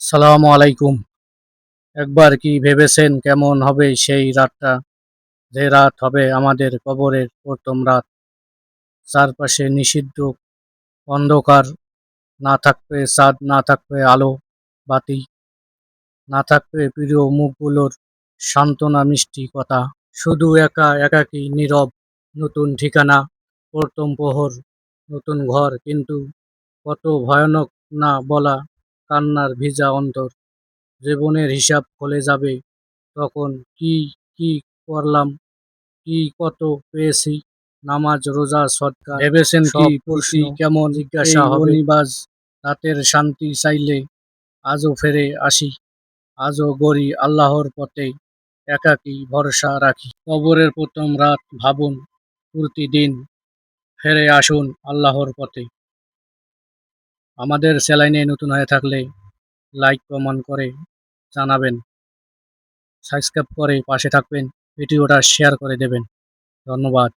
সালাম আলাইকুম। একবার কি ভেবেছেন কেমন হবে সেই রাতটা? যে রাত হবে আমাদের কবরের প্রথম রাত। চারপাশে নিষিদ্ধ, অন্ধকার, না থাকবে চাঁদ না থাকবে আলো, বাতি, না থাকবে প্রিয় মুখগুলোর সান্ত্বনা মিষ্টি কথা। শুধু একা, একাকী, নীরব, নতুন ঠিকানা, প্রথম প্রহর, নতুন ঘর, কিন্তু কত ভয়ানক না বলা কান্নার ভিজা অন্তর। জীবনের হিসাব খুলে যাবে তখন কি কি করলাম কি কত পেয়েছি নামাজ রোজা সৎকার ভেবেছেন কি প্রশ্ন কেমন জিজ্ঞাসা হবে? নিবাজ রাতের শান্তি চাইলে আজও ফেরে আসি আজও গড়ি আল্লাহর পথে একাকী ভরসা রাখি। কবরের প্রথম রাত ভাবুন প্রতিদিন ফেরে আসুন আল্লাহর পথে। আমাদের স্যালাইনে নতুন হয়ে থাকলে লাইক কমেন্ট করে জানাবেন। সাবস্ক্রাইব করে পাশে থাকবেন, ভিডিওটা শেয়ার করে দেবেন। ধন্যবাদ।